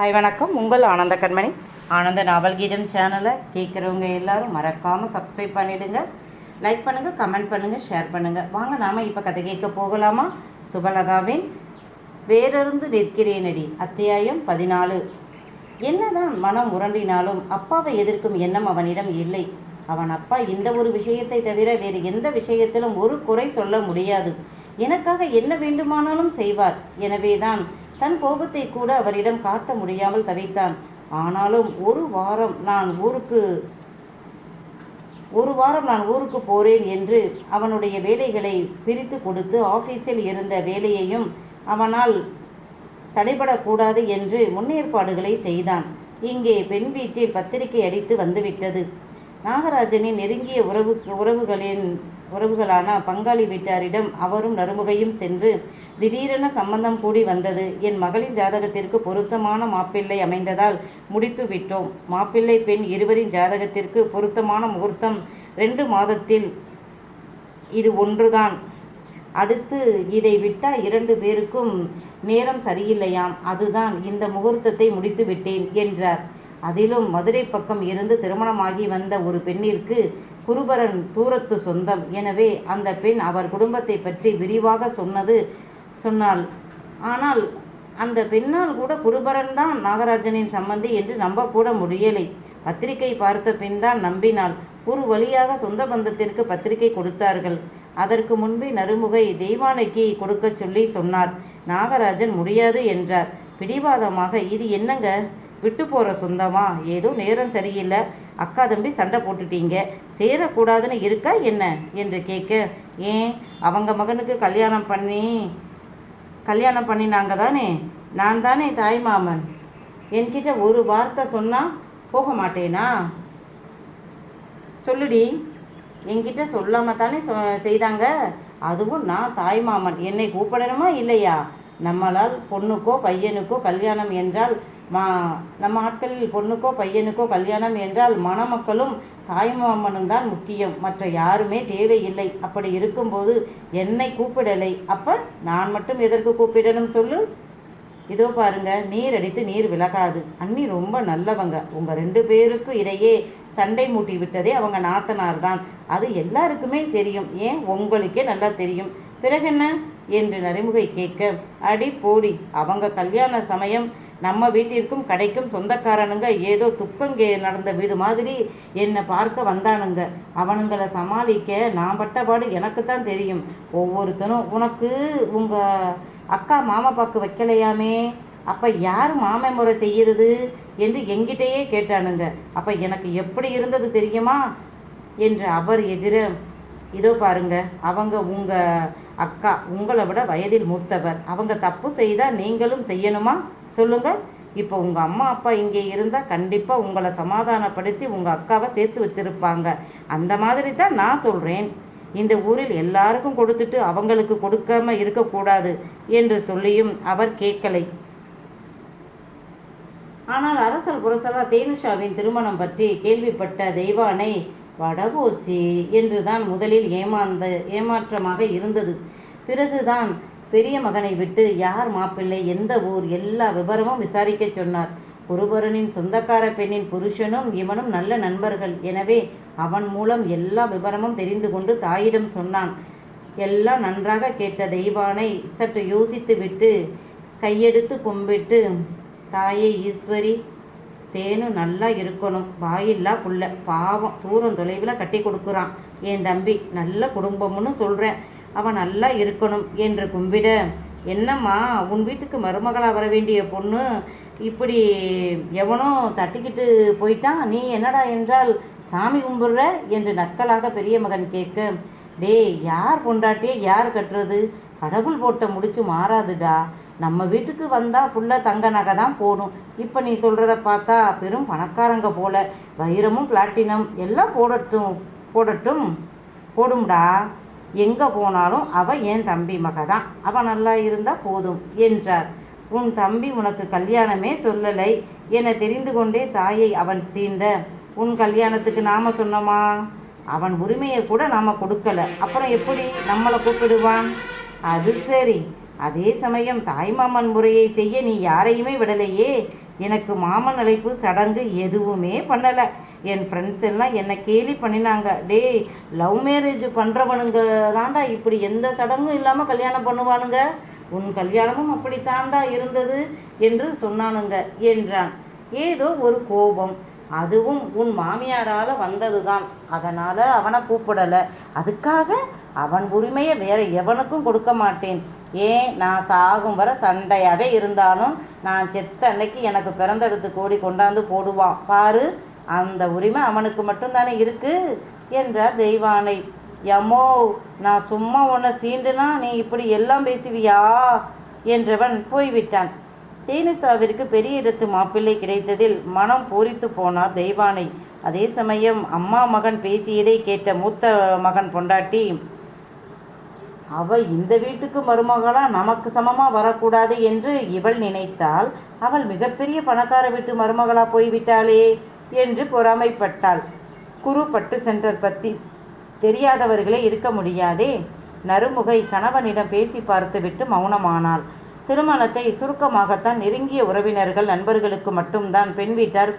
Hi வணக்கம். உங்கள் ஆனந்த கண்மணி. ஆனந்த நாவல் கீதம் சேனலை கேட்குறவங்க எல்லாரும் மறக்காமல் சப்ஸ்கிரைப் பண்ணிவிடுங்க லைக் பண்ணுங்கள் கமெண்ட் பண்ணுங்கள் ஷேர் பண்ணுங்கள் வாங்க நாம் இப்போ கதை கேட்க போகலாமா? சுபலதாவின் வேறருந்து நிற்கிறேனடி அத்தியாயம் பதினாலு. என்னதான் மனம் உரண்டினாலும் அப்பாவை எதிர்க்கும் எண்ணம் அவனிடம் இல்லை. அவன் அப்பா இந்த ஒரு விஷயத்தை தவிர வேறு எந்த விஷயத்திலும் ஒரு குறை சொல்ல முடியாது. எனக்காக என்ன வேண்டுமானாலும் செய்வார். எனவேதான் தன் கோபத்தை கூட அவரிடம் காட்ட முடியாமல் தவித்தான். ஆனாலும் ஒரு வாரம் நான் ஊருக்கு ஒரு வாரம் நான் ஊருக்கு போறேன் என்று அவனுடைய வேலைகளை பிரித்து கொடுத்து ஆஃபீஸில் இருந்த வேலையையும் அவனால் தடைபடக்கூடாது என்று முன்னேற்பாடுகளை செய்தான். இங்கே பெண் வீட்டில் பத்திரிகை அடித்து வந்துவிட்டது. நாகராஜனின் நெருங்கிய உறவு உறவுகளின் உறவுகளான பங்காளி வீட்டாரிடம் அவரும் நறுமுகையும் சென்று திடீரென சம்பந்தம் கூடி வந்தது. என் மகளின் ஜாதகத்திற்கு பொருத்தமான மாப்பிள்ளை அமைந்ததால் முடித்து விட்டோம். மாப்பிள்ளை பெண் இருவரின் ஜாதகத்திற்கு பொருத்தமான முகூர்த்தம் ரெண்டு மாதத்தில் இது ஒன்றுதான். அடுத்து இதை விட்டால் இரண்டு பேருக்கும் நேரம் சரியில்லையாம். அதுதான் இந்த முகூர்த்தத்தை முடித்து விட்டேன் என்றார். அதிலும் மதுரை பக்கம் இருந்து திருமணமாகி வந்த ஒரு பெண்ணிற்கு குருபரன் தூரத்து சொந்தம். எனவே அந்த பெண் அவர் குடும்பத்தை பற்றி விரிவாக சொன்னது சொன்னாள். ஆனால் அந்த பெண்ணால் கூட குருபரன் தான் நாகராஜனின் சம்பந்தி என்று நம்பக்கூட முடியலை. பத்திரிகை பார்த்த பின் தான் நம்பினாள். ஒரு வழியாக சொந்த பந்தத்திற்கு பத்திரிகை கொடுத்தார்கள். அதற்கு முன்பே நறுமுகை தெய்வானைக்கு கொடுக்க சொல்லி சொன்னார். நாகராஜன் முடியாது என்றார். பிடிவாதமாக இது என்னங்க? விட்டு போகிற சொந்தமா? ஏதோ நேரம் சரியில்லை. அக்கா தம்பி சண்டை போட்டுட்டீங்க. சேரக்கூடாதுன்னு இருக்கா என்ன? என்று கேட்க ஏன் அவங்க மகனுக்கு கல்யாணம் பண்ணி கல்யாணம் பண்ணினாங்க தானே? நான் தானே தாய் மாமன். என்கிட்ட ஒரு வார்த்தை சொன்னால் போக மாட்டேனா? சொல்லுடி. என்கிட்ட சொல்லாமல் தானே சொ செய்தாங்க. அதுவும் நான் தாய் மாமன். என்னை கூப்பிடணுமா இல்லையா? நம்மளால் பொண்ணுக்கோ பையனுக்கோ கல்யாணம் என்றால் மா நம்ம ஆட்களில் பொண்ணுக்கோ பையனுக்கோ கல்யாணம் என்றால் மணமக்களும் தாய்மாமனும் தான் முக்கியம். மற்ற யாருமே தேவையில்லை. அப்படி இருக்கும்போது என்னை கூப்பிடலை. அப்போ நான் மட்டும் எதற்கு கூப்பிடணும் சொல்லு? இதோ பாருங்க நீர் அடித்து நீர் விலகாது. அண்ணி ரொம்ப நல்லவங்க. உங்கள் ரெண்டு பேருக்கு இடையே சண்டை மூட்டி விட்டதே அவங்க நாத்தனார் தான். அது எல்லாருக்குமே தெரியும். ஏன்? உங்களுக்கே நல்லா தெரியும். பிறகு என்ன என்று நரிமுகை கேட்க அடி போடி அவங்க கல்யாண சமயம் நம்ம வீட்டிற்கும் கடைக்கும் சொந்தக்காரனுங்க ஏதோ துப்பங்கே நடந்த வீடு மாதிரி என்னை பார்க்க வந்தானுங்க. அவனுங்களை சமாளிக்க நான் பட்டபாடு எனக்கு தான் தெரியும். ஒவ்வொருத்தனும் உனக்கு உங்கள் அக்கா மாமா பாக்கு வைக்கலையாமே? அப்போ யார் மாமை முறை செய்கிறது என்று எங்கிட்டேயே கேட்டானுங்க. அப்போ எனக்கு எப்படி இருந்தது தெரியுமா? என்று அவர் எதிர இதோ பாருங்க அவங்க உங்கள் அக்கா உங்களை விட வயதில் மூத்தவர். அவங்க தப்பு செய்தால் நீங்களும் செய்யணுமா? சொல்லுங்க. இப்போ உங்கள் அம்மா அப்பா இங்கே இருந்தால் கண்டிப்பாக உங்களை சமாதானப்படுத்தி உங்கள் அக்காவை சேர்த்து வச்சுருப்பாங்க. அந்த மாதிரி தான் நான் சொல்கிறேன் இந்த ஊரில் எல்லாருக்கும் கொடுத்துட்டு அவங்களுக்கு கொடுக்காம இருக்கக்கூடாது என்று சொல்லியும் அவர் கேட்கலை. ஆனால் அரசல் புரசலா தேனுஷாவின் திருமணம் பற்றி கேள்விப்பட்ட தெய்வானை வடபோச்சி என்றுதான் முதலில் ஏமாந்த ஏமாற்றமாக இருந்தது. பிறகுதான் பெரிய மகனை விட்டு யார் மாப்பிள்ளை எந்த ஊர் எல்லா விவரமும் விசாரிக்க சொன்னார். குருபரனின் சொந்தக்கார பெண்ணின் புருஷனும் இவனும் நல்ல நண்பர்கள். எனவே அவன் மூலம் எல்லா விவரமும் தெரிந்து கொண்டு தாயிடம் சொன்னான். எல்லாம் நன்றாக கேட்ட தெய்வானை சற்று யோசித்து விட்டு கையெடுத்து கும்பிட்டு தாயே ஈஸ்வரி தேனு நல்லா இருக்கணும். வாயில்லா புள்ள. பாவம். தூரம் தொலைவில் கட்டி கொடுக்குறான். என் தம்பி நல்ல குடும்பம்னு சொல்கிறேன் அவன் நல்லா இருக்கணும் என்று கும்பிட என்னம்மா உன் வீட்டுக்கு மருமகளாக வர வேண்டிய பொண்ணு இப்படி எவனோ தட்டிக்கிட்டு போயிட்டான் நீ என்னடா என்றால் சாமி கும்பிடுற என்று நக்கலாக பெரிய மகன் கேட்க டேய் யார் பொண்டாட்டியே யார் கட்டுறது? கடவுள் போட்ட முடிச்சு மாறாதுடா. நம்ம வீட்டுக்கு வந்தால் புள்ள தங்க நகை தான் போடும் இப்போ நீ சொல்கிறத பார்த்தா பெரும் பணக்காரங்க போல. வைரமும் பிளாட்டினம் எல்லாம் போடட்டும் போடட்டும் போடும்டா. எங்கே போனாலும் அவள் என் தம்பி மக தான் அவள் நல்லா இருந்தால் போதும் என்றார். உன் தம்பி உனக்கு கல்யாணமே சொல்லலை. என தெரிந்து கொண்டே தாயை அவன் சீண்ட உன் கல்யாணத்துக்கு நாம் சொன்னோமா? அவன் உரிமையை கூட நாம் கொடுக்கல. அப்புறம் எப்படி நம்மளை கூப்பிடுவான்? அது சரி. அதே சமயம் தாய்மாமன் முறையை செய்ய நீ யாரையுமே விடலையே. எனக்கு மாமன் அழைப்பு சடங்கு எதுவுமே பண்ணலை. என் ஃப்ரெண்ட்ஸ் எல்லாம் என்னை கேலி பண்ணினாங்க. டேய் லவ் மேரேஜ் பண்ணுறவனுங்க தாண்டா இப்படி எந்த சடங்கும் இல்லாமல் கல்யாணம் பண்ணுவானுங்க? உன் கல்யாணமும் அப்படித்தாண்டா இருந்தது என்று சொன்னானுங்க என்றான். ஏதோ ஒரு கோபம். அதுவும் உன் மாமியாரால் வந்தது தான் அதனால் அவனை கூப்பிடலை. அதுக்காக அவன் உரிமையை வேற எவனுக்கும் கொடுக்க மாட்டேன். ஏன் நான் சாகும் வர சண்டையாகவே இருந்தாலும் நான் செத்த அன்னைக்கு எனக்கு பிறந்தெடுத்து கோடி கொண்டாந்து போடுவான். பாரு அந்த உரிமை அவனுக்கு மட்டும்தானே இருக்கு என்றார் தெய்வானை. யமோ நான் சும்மா உன்னை சீண்டுனா நீ இப்படி எல்லாம் பேசுவியா என்றவன் போய்விட்டான். தேனிசாவிற்கு பெரிய இடத்து மாப்பிள்ளை கிடைத்ததில் மனம் பூரித்து போனார் தெய்வானை. அதே சமயம் அம்மா மகன் பேசியதை கேட்ட மூத்த மகன் பொண்டாட்டி அவள் இந்த வீட்டுக்கு மருமகளா நமக்கு சமமாக வரக்கூடாது என்று இவள் நினைத்தால் அவள் மிகப்பெரிய பணக்கார வீட்டு மருமகளா போய்விட்டாளே என்று பொறாமைப்பட்டாள். குரு பட்டு சென்டர் பற்றி தெரியாதவர்களே இருக்க முடியாதே. நறுமுகை கணவனிடம் பேசி பார்த்துவிட்டு மௌனமானாள். திருமணத்தை சுருக்கமாகத்தான் நெருங்கிய உறவினர்கள் நண்பர்களுக்கு மட்டும்தான் பெண் வீட்டார்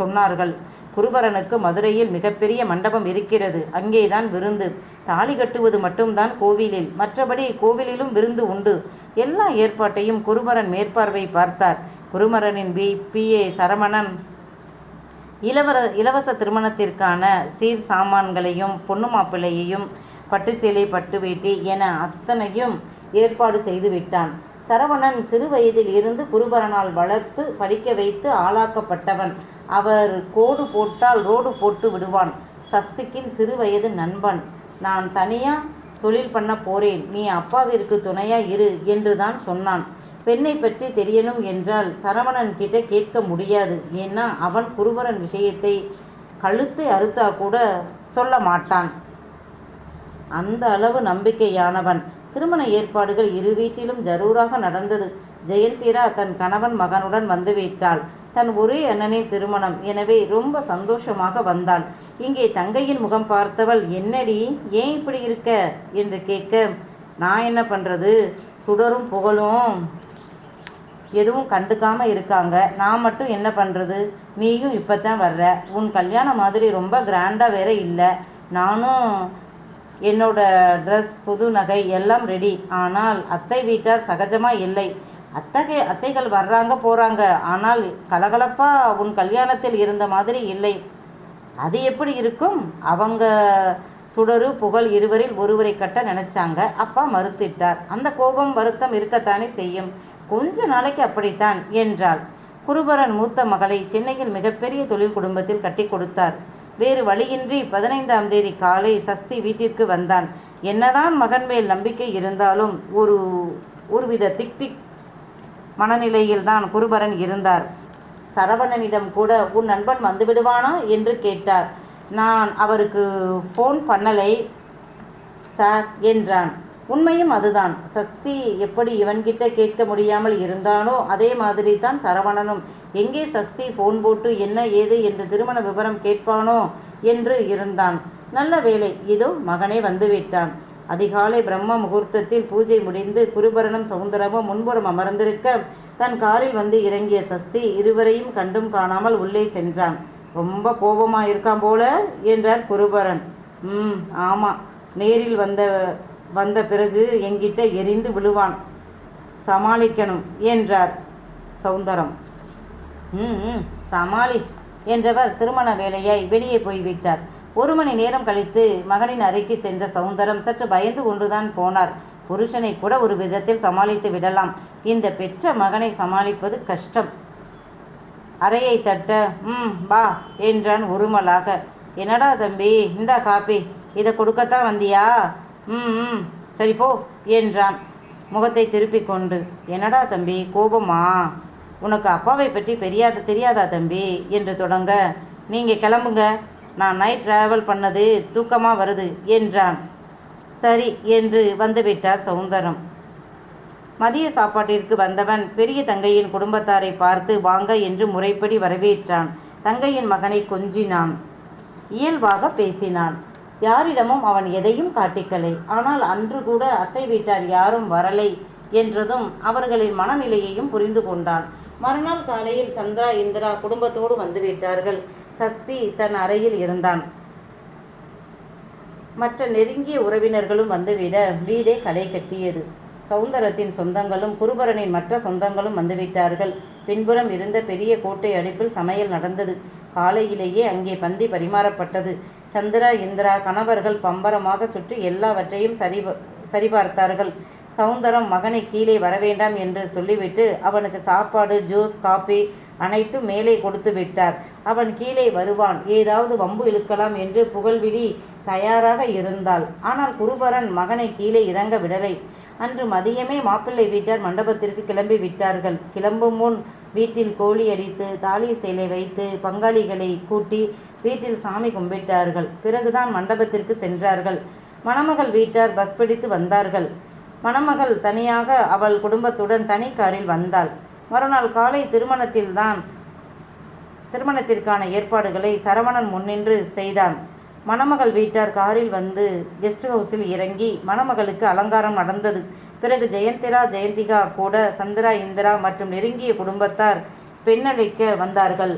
சொன்னார்கள். குருபரனுக்கு மதுரையில் மிகப்பெரிய மண்டபம் இருக்கிறது. அங்கேதான் விருந்து. தாலி கட்டுவது மட்டும்தான் கோவிலில். மற்றபடி கோவிலிலும் விருந்து உண்டு. எல்லா ஏற்பாட்டையும் குருபரன் மேற்பார்வை பார்த்தார். குருமரனின் பி பி. ஏ. சரமணன் இளவர இலவச திருமணத்திற்கான சீர் சாமான்களையும் பொண்ணு மாப்பிள்ளையையும் பட்டு சேலை பட்டு வேட்டி என அத்தனையும் ஏற்பாடு செய்து விட்டான். சரவணன் சிறு வயதில் இருந்து குருபரனால் வளர்த்து படிக்க வைத்து ஆளாக்கப்பட்டவன். அவர் கோடு போட்டால் ரோடு போட்டு விடுவான். சஸ்திக்கின் சிறு வயது நண்பன். நான் தனியா தொழில் பண்ண போறேன். நீ அப்பாவிற்கு துணையா இரு என்று தான் சொன்னான். பெண்ணை பற்றி தெரியணும் என்றால் சரவணன் கிட்ட கேட்க முடியாது. ஏன்னா அவன் குருபரன் விஷயத்தை கழுத்தை அறுத்தா கூட சொல்ல மாட்டான். அந்த அளவு நம்பிக்கையானவன். திருமண ஏற்பாடுகள் இரு வீட்டிலும் ஜரூராக நடந்தது. ஜெயந்திரா தன் கணவன் மகனுடன் வந்துவிட்டாள் தன் ஒரே அண்ணனின் திருமணம். எனவே ரொம்ப சந்தோஷமாக வந்தாள். இங்கே தங்கையின் முகம் பார்த்தவள் என்னடி ஏன் இப்படி இருக்க? என்று கேட்க நான் என்ன பண்ணுறது சுடரும் புகழும் எதுவும் கண்டுக்காமல் இருக்காங்க. நான் மட்டும் என்ன பண்ணுறது நீயும் இப்போ தான் வர்ற. உன் கல்யாணம் மாதிரி ரொம்ப கிராண்டாக வேற இல்லை. நானும் என்னோட ட்ரெஸ் புது நகை எல்லாம் ரெடி ஆனால் அத்தை வீட்டார் சகஜமாக இல்லை. அத்தகை அத்தைகள் வர்றாங்க போகிறாங்க ஆனால் கலகலப்பாக உன் கல்யாணத்தில் இருந்த மாதிரி இல்லை. அது எப்படி இருக்கும்? அவங்க சுடரு புகழ் இருவரில் ஒருவரை கட்ட நினைச்சாங்க. அப்பா மறுத்திட்டார். அந்த கோபம் வருத்தம் இருக்கத்தானே செய்யும். கொஞ்ச நாளைக்கு அப்படித்தான் என்றாள். குருபரன் மூத்த மகளை சென்னையில் மிகப்பெரிய தொழில் குடும்பத்தில் கட்டி கொடுத்தார். வேறு வழியின்றி பதினைந்தாம் தேதி காலை சஸ்தி வீட்டிற்கு வந்தான். என்னதான் மகன் மேல் நம்பிக்கை இருந்தாலும் ஒரு ஒருவித திக் திக் மனநிலையில்தான் குருபரன் இருந்தார். சரவணனிடம் கூட உன் நண்பன் வந்து விடுவானா என்று கேட்டார். நான் அவருக்கு ஃபோன் பண்ணலை சார் என்றான். உண்மையும் அதுதான். சஸ்தி எப்படி இவன்கிட்ட கேட்க முடியாமல் இருந்தானோ அதே மாதிரி தான் சரவணனும். எங்கே சஸ்தி ஃபோன் போட்டு என்ன ஏது என்று திருமண விவரம் கேட்பானோ என்று இருந்தான். நல்ல வேலை இதோ மகனே வந்துவிட்டான். அதிகாலை பிரம்ம முகூர்த்தத்தில் பூஜை முடிந்து குருபரணம் சௌந்தரமும் முன்புறம் அமர்ந்திருக்க தன் காரில் வந்து இறங்கிய சஸ்தி இருவரையும் கண்டும் காணாமல் உள்ளே சென்றான். ரொம்ப கோபமாக இருக்கான் போல என்றார் குருபரன் ம் ஆமாம் நேரில் வந்த வந்த பிறகு என்கிட்ட எரிந்து விழுவான். சமாளிக்கணும் என்றார் சௌந்தரம் ம் ம், சமாளி என்றவர் திருமண வேலையாய் வெளியே போய்விட்டார். ஒரு மணி நேரம் கழித்து மகனின் அறைக்கு சென்ற சௌந்தரம் சற்று பயந்து கொண்டுதான் போனார். புருஷனை கூட ஒரு விதத்தில் சமாளித்து விடலாம். இந்த பெற்ற மகனை சமாளிப்பது கஷ்டம். அறையை தட்ட ம் வா என்றான் உருமலாக என்னடா தம்பி இந்தா காப்பி இதை கொடுக்கத்தான் வந்தியா? ம் ம். சரி போ என்றான். முகத்தை திருப்பிக் கொண்டு. என்னடா தம்பி கோபமா? உனக்கு அப்பாவை பற்றி பெரியாத தெரியாதா தம்பி? என்று தொடங்க. நீங்கள் கிளம்புங்க. நான் நைட் ட்ராவல் பண்ணது தூக்கமாக வருது என்றான். சரி என்று வந்துவிட்டார் சௌந்தரம் மதிய சாப்பாட்டிற்கு வந்தவன் பெரிய தங்கையின் குடும்பத்தாரை பார்த்து வாங்க என்று முறைப்படி வரவேற்றான். தங்கையின் மகனை கொஞ்சினான். இயல்பாக பேசினான். யாரிடமும் அவன் எதையும் காட்டிக்கலை. ஆனால் அன்று கூட அத்தை வீட்டார் யாரும் வரலை என்றதும் அவர்களின் மனநிலையையும் புரிந்து கொண்டான். மறுநாள் காலையில் சந்திரா இந்திரா குடும்பத்தோடு வந்துவிட்டார்கள் சஸ்தி தன் அறையில் இருந்தான். மற்ற நெருங்கிய உறவினர்களும் வந்துவிட வீடே களை கட்டியது. சௌந்தரத்தின் சொந்தங்களும் குருபரனின் மற்ற சொந்தங்களும் வந்துவிட்டார்கள். பின்புறம் இருந்த பெரிய கோட்டை அடுப்பில் சமையல் நடந்தது. காலையிலேயே அங்கே பந்தி பரிமாறப்பட்டது. சந்திரா இந்திரா கணவர்கள் பம்பரமாக சுற்றி எல்லாவற்றையும் சரி சரிபார்த்தார்கள். சவுந்தரம் மகனை கீழே வரவேண்டாம் என்று சொல்லிவிட்டு அவனுக்கு சாப்பாடு ஜூஸ் காபி அனைத்தும் மேலே கொடுத்து விட்டார். அவன் கீழே வருவான். ஏதாவது வம்பு இழுக்கலாம் என்று புகழ்விழி தயாராக இருந்தாள். ஆனால் குருபரன் மகனை கீழே இறங்க விடலை. அன்று மதியமே மாப்பிள்ளை வீட்டார் மண்டபத்திற்கு கிளம்பி விட்டார்கள். கிளம்பும் முன் வீட்டில் கோழி அடித்து தாலி சேலை வைத்து பங்காளிகளை கூட்டி வீட்டில் சாமி கும்பிட்டார்கள். பிறகுதான் மண்டபத்திற்கு சென்றார்கள். மணமகள் வீட்டார் பஸ் பிடித்து வந்தார்கள். மணமகள் தனியாக அவள் குடும்பத்துடன் தனி காரில் வந்தாள். மறுநாள் காலை திருமணத்தில்தான் திருமணத்திற்கான ஏற்பாடுகளை சரவணன் முன்னின்று செய்தான். மணமகள் வீட்டார் காரில் வந்து கெஸ்ட் ஹவுஸில் இறங்கி மணமகளுக்கு அலங்காரம் நடந்தது. பிறகு ஜெயந்திரா ஜெயந்திகா கூட சந்திரா இந்திரா மற்றும் நெருங்கிய குடும்பத்தார் பெண்ணழைக்க வந்தார்கள்.